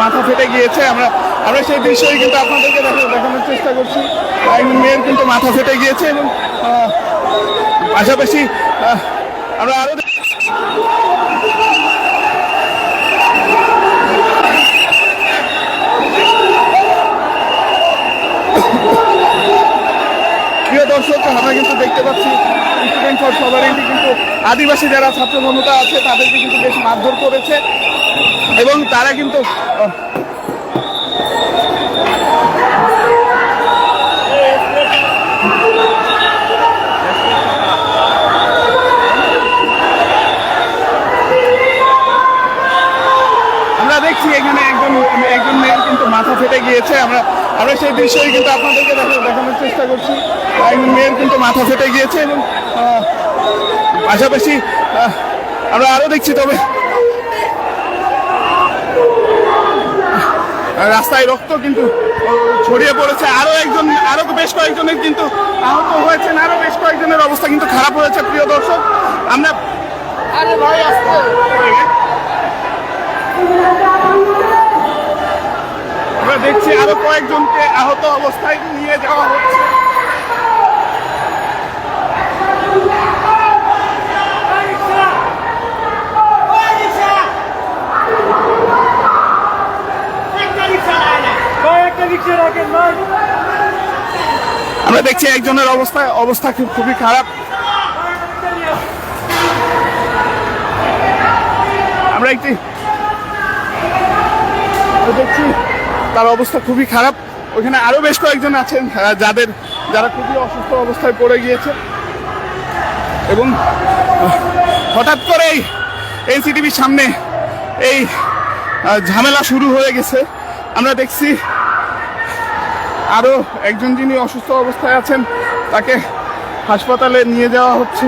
মাথা ফেটে গিয়েছে। আমরা আমরা সেই দৃশ্যই কিন্তু আপনাদেরকে দেখা- দেখানোর চেষ্টা করছি। একজন মেয়ের কিন্তু মাথা ফেটে গিয়েছে এবং পাশাপাশি আমরা আরও দর্শক, আমরা কিন্তু দেখতে পাচ্ছি স্টুডেন্ট ফর সভারেন্টি কিন্তু আদিবাসী যারা ছাত্র জনতা আছে, তাদেরকে কিন্তু বেশ মারধর করেছে। এবং তারা কিন্তু আমরা দেখছি এখানে একজন একজন মেয়ের কিন্তু মাথা ফেটে গিয়েছে। আমরা আমরা সেই দৃশ্যই কিন্তু আপনাদেরকে দেখানোর চেষ্টা করছি। একজন মেয়ের কিন্তু মাথা ফেটে গিয়েছে এবং পাশাপাশি আমরা আরও দেখছি তবে রাস্তায় রক্ত কিন্তু ছড়িয়ে পড়েছে। আরও একজন, আরও বেশ কয়েকজনের কিন্তু আহত হয়েছেন, আরও বেশ কয়েকজনের অবস্থা কিন্তু খারাপ হয়েছে, প্রিয় দর্শক। আমরা আরে ভাই, আসতে। দেখছি আরও কয়েকজনকে আহত অবস্থায় নিয়ে যাওয়া হচ্ছে। আমরা দেখছি একজনের অবস্থা অবস্থা খুব, খুবই খারাপ। আমরা একটি দেখছি তার অবস্থা খুবই খারাপ। ওইখানে আরও বেশ কয়েকজন আছেন যাদের, যারা খুবই অসুস্থ অবস্থায় পড়ে গিয়েছে। এবং হঠাৎ করেই এনসিটিভির সামনে এই ঝামেলা শুরু হয়ে গেছে। আমরা দেখছি আরও একজন যিনি অসুস্থ অবস্থায় আছেন, তাকে হাসপাতালে নিয়ে যাওয়া হচ্ছে।